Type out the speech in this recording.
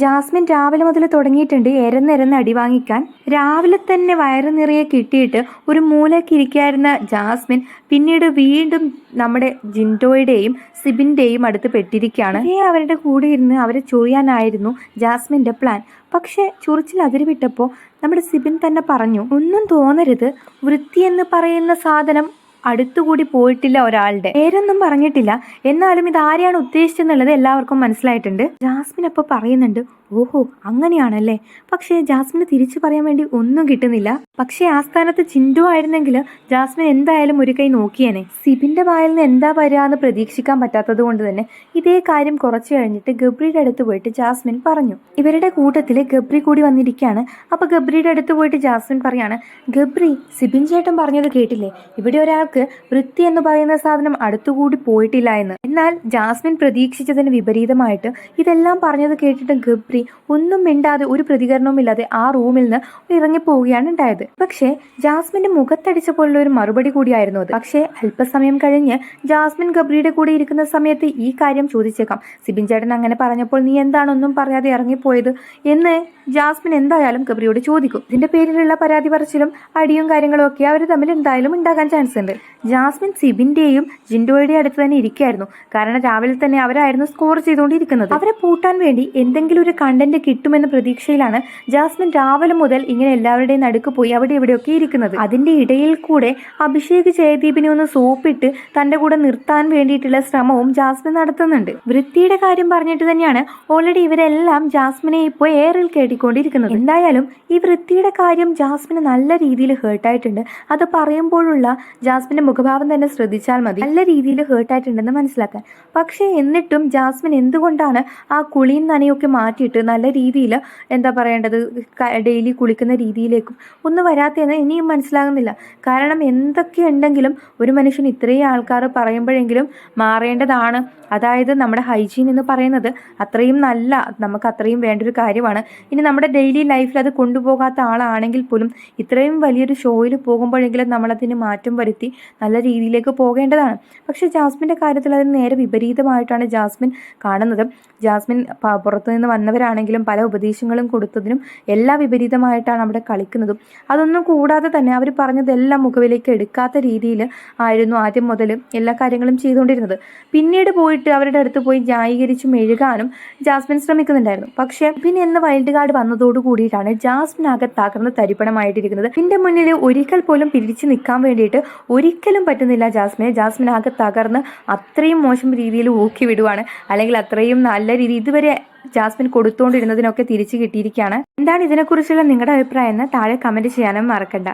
Jasmine രാവിലെ മുതൽ തുടങ്ങിയിട്ടുണ്ട് എരന്നെരന്ന് അടി വാങ്ങിക്കാൻ. രാവിലെ തന്നെ വയറ് നിറയെ കിട്ടിയിട്ട് ഒരു മൂലയ്ക്ക് ഇരിക്കായിരുന്ന ജാസ്മിൻ പിന്നീട് വീണ്ടും നമ്മുടെ ജിൻഡോയുടെയും സിബിന്റെയും അടുത്ത് പെട്ടിരിക്കുകയാണ്. ഇതേ അവരുടെ കൂടെ ഇരുന്ന് അവരെ ചൊറിയാനായിരുന്നു ജാസ്മിന്റെ പ്ലാൻ. പക്ഷേ ചൊറിച്ചിൽ അതിരുവിട്ടപ്പോൾ നമ്മുടെ സിബിൻ തന്നെ പറഞ്ഞു ഒന്നും തോന്നരുത്. വൃത്തി എന്ന് പറയുന്ന സാധനം അടുത്തുകൂടി പോയിട്ടില്ല ഒരാളുടെ. പേരൊന്നും പറഞ്ഞിട്ടില്ല. എന്നാലും ഇത് ആരെയാണ് ഉദ്ദേശിച്ചെന്നുള്ളത് എല്ലാവർക്കും മനസ്സിലായിട്ടുണ്ട്. ജാസ്മിൻ അപ്പോൾ പറയുന്നുണ്ട് ഓഹോ അങ്ങനെയാണല്ലേ? പക്ഷേ ജാസ്മിന് തിരിച്ചു പറയാൻ വേണ്ടി ഒന്നും കിട്ടുന്നില്ല. പക്ഷേ ആ സ്ഥാനത്ത് ചിൻഡു ആയിരുന്നെങ്കിൽ ജാസ്മിൻ എന്തായാലും ഒരു കൈ നോക്കിയേനെ. സിബിന്റെ വായിൽ നിന്ന് എന്താ വരിക എന്ന് പ്രതീക്ഷിക്കാൻ പറ്റാത്തത് കൊണ്ട് തന്നെ ഇതേ കാര്യം കുറച്ചു കഴിഞ്ഞിട്ട് ഗബ്രിയുടെ അടുത്ത് പോയിട്ട് ജാസ്മിൻ പറഞ്ഞു. ഇവരുടെ കൂട്ടത്തിൽ ഗബ്രി കൂടി വന്നിരിക്കുകയാണ് അപ്പോൾ ഗബ്രിയുടെ അടുത്ത് പോയിട്ട് ജാസ്മിൻ പറയാണ് ഗബ്രി സിബിൻ ചേട്ടൻ പറഞ്ഞത് കേട്ടില്ലേ? ഇവിടെ ഒരാൾക്ക് വൃത്തി എന്ന് പറയുന്ന സാധനം അടുത്തുകൂടി പോയിട്ടില്ല എന്ന്. എന്നാൽ ജാസ്മിൻ പ്രതീക്ഷിച്ചതിന് വിപരീതമായിട്ട് ഇതെല്ലാം പറഞ്ഞത് കേട്ടിട്ട് ഗബ്രി ഒന്നും മിണ്ടാതെ ഒരു പ്രതികരണവും ഇല്ലാതെ ആ റൂമിൽ നിന്ന് ഇറങ്ങിപ്പോവുകയാണ് ഉണ്ടായത്. പക്ഷേ ജാസ്മിന്റെ മുഖത്തടിച്ചപ്പോഴുള്ള ഒരു മറുപടി കൂടിയായിരുന്നു അത്. പക്ഷേ അല്പസമയം കഴിഞ്ഞ് ജാസ്മിൻ ഗബ്രിയുടെ കൂടെ ഇരിക്കുന്ന സമയത്ത് ഈ കാര്യം ചോദിച്ചേക്കാം. സിബിൻ ചേട്ടൻ അങ്ങനെ പറഞ്ഞപ്പോൾ നീ എന്താണൊന്നും പറയാതെ ഇറങ്ങിപ്പോയത്? എന്ന് ജാസ്മിൻ എന്തായാലും ഗബ്രിയോട് ചോദിക്കും. ഇതിന്റെ പേരിലുള്ള പരാതി പറച്ചിലും അടിയും കാര്യങ്ങളും ഒക്കെ അവർ തമ്മിൽ എന്തായാലും ഉണ്ടാകാൻ ചാൻസ് ഉണ്ട്. ജാസ്മിൻ സിബിന്റെയും ജിൻഡോയുടെയും അടുത്ത് തന്നെ ഇരിക്കുകയായിരുന്നു. കാരണം രാവിലെ തന്നെ അവരായിരുന്നു സ്കോർ ചെയ്തുകൊണ്ടിരിക്കുന്നത്. അവരെ പൂട്ടാൻ വേണ്ടി എന്തെങ്കിലും ഒരു കണ്ടന്റ് കിട്ടുമെന്ന പ്രതീക്ഷയിലാണ് ജാസ്മിൻ രാവിലെ മുതൽ ഇങ്ങനെ എല്ലാവരുടെയും നടുക്ക് പോയി അവിടെ എവിടെയൊക്കെ ഇരിക്കുന്നത്. അതിന്റെ ഇടയിൽ കൂടെ അഭിഷേക് ജയദീപിനെ ഒന്ന് സോപ്പിട്ട് തന്റെ കൂടെ നിർത്താൻ വേണ്ടിയിട്ടുള്ള ശ്രമവും ജാസ്മിൻ നടത്തുന്നുണ്ട്. വൃത്തിയുടെ കാര്യം പറഞ്ഞിട്ട് തന്നെയാണ് ഓൾറെഡി ഇവരെല്ലാം ജാസ്മിനെ ഇപ്പോൾ എയറിൽ കേട്ടിക്കൊണ്ടിരിക്കുന്നത്. എന്തായാലും ഈ വൃത്തിയുടെ കാര്യം ജാസ്മിന് നല്ല രീതിയിൽ ഹേർട്ടായിട്ടുണ്ട് അത് പറയുമ്പോഴുള്ള ജാസ്മിന്റെ മുഖഭാവം തന്നെ ശ്രദ്ധിച്ചാൽ മതി. നല്ല രീതിയിൽ ഹേർട്ടായിട്ടുണ്ടെന്ന് മനസ്സിലാക്കാൻ. പക്ഷേ എന്നിട്ടും ജാസ്മിൻ എന്തുകൊണ്ടാണ് ആ കുളിയും നനയൊക്കെ മാറ്റിയിട്ട് നല്ല രീതിയിൽ എന്താ പറയേണ്ടത് ഡെയിലി കുളിക്കുന്ന രീതിയിലേക്കും ഒന്നും വരാത്തതെന്ന് ഇനിയും മനസ്സിലാകുന്നില്ല. കാരണം എന്തൊക്കെ ഉണ്ടെങ്കിലും ഒരു മനുഷ്യൻ ഇത്രയും ആൾക്കാർ പറയുമ്പോഴെങ്കിലും മാറേണ്ടതാണ്. അതായത് നമ്മുടെ ഹൈജീൻ എന്ന് പറയുന്നത് അത്രയും നല്ല നമുക്ക് അത്രയും വേണ്ട ഒരു കാര്യമാണ്. ഇനി നമ്മുടെ ഡെയിലി ലൈഫിൽ അത് കൊണ്ടുപോകാത്ത ആളാണെങ്കിൽ പോലും ഇത്രയും വലിയൊരു ഷോയിൽ പോകുമ്പോഴെങ്കിലും നമ്മളതിന് മാറ്റം വരുത്തി നല്ല രീതിയിലേക്ക് പോകേണ്ടതാണ്. പക്ഷേ ജാസ്മിന്റെ കാര്യത്തിൽ അതിന് നേരെ വിപരീതമായിട്ടാണ് ജാസ്മിൻ കാണുന്നത്. ജാസ്മിൻ പുറത്തു നിന്ന് വന്നവരാണെങ്കിലും പല ഉപദേശങ്ങളും കൊടുത്തതിനും എല്ലാ വിപരീതമായിട്ടാണ് അവിടെ കളിക്കുന്നതും. അതൊന്നും കൂടാതെ തന്നെ അവർ പറഞ്ഞതെല്ലാം മുഖവിലേക്ക് എടുക്കാത്ത രീതിയിൽ ആയിരുന്നു ആദ്യം മുതൽ എല്ലാ കാര്യങ്ങളും ചെയ്തുകൊണ്ടിരുന്നത്. പിന്നീട് പോയിട്ട് അവരുടെ അടുത്ത് പോയി ന്യായീകരിച്ച് മെഴുകാനും ജാസ്മിൻ ശ്രമിക്കുന്നുണ്ടായിരുന്നു. പക്ഷേ പിന്നെ എന്ന് വൈൽഡ് കാർഡ് വന്നതോട് കൂടിയിട്ടാണ് ജാസ്മിൻ ആകെ തകർന്ന് തരിപ്പണമായിട്ടിരിക്കുന്നത്. ഇതിന്റെ മുന്നിൽ ഒരിക്കൽ പോലും പിരിച്ചു നിൽക്കാൻ വേണ്ടിയിട്ട് ഒരിക്കലും പറ്റുന്നില്ല ജാസ്മിനെ. ജാസ്മിൻ ആകെ തകർന്ന് അത്രയും മോശം രീതിയിൽ ഊക്കി വിടുവാണ് അല്ലെങ്കിൽ അത്രയും നല്ല രീതി ഇതുവരെ ജാസ്മിൻ കൊടുത്തുകൊണ്ടിരുന്നതിനൊക്കെ തിരിച്ചു കിട്ടിയിരിക്കുകയാണ് എന്താണ് ഇതിനെക്കുറിച്ചുള്ള നിങ്ങളുടെ അഭിപ്രായം എന്ന് താഴെ കമന്റ് ചെയ്യാനും മറക്കണ്ട.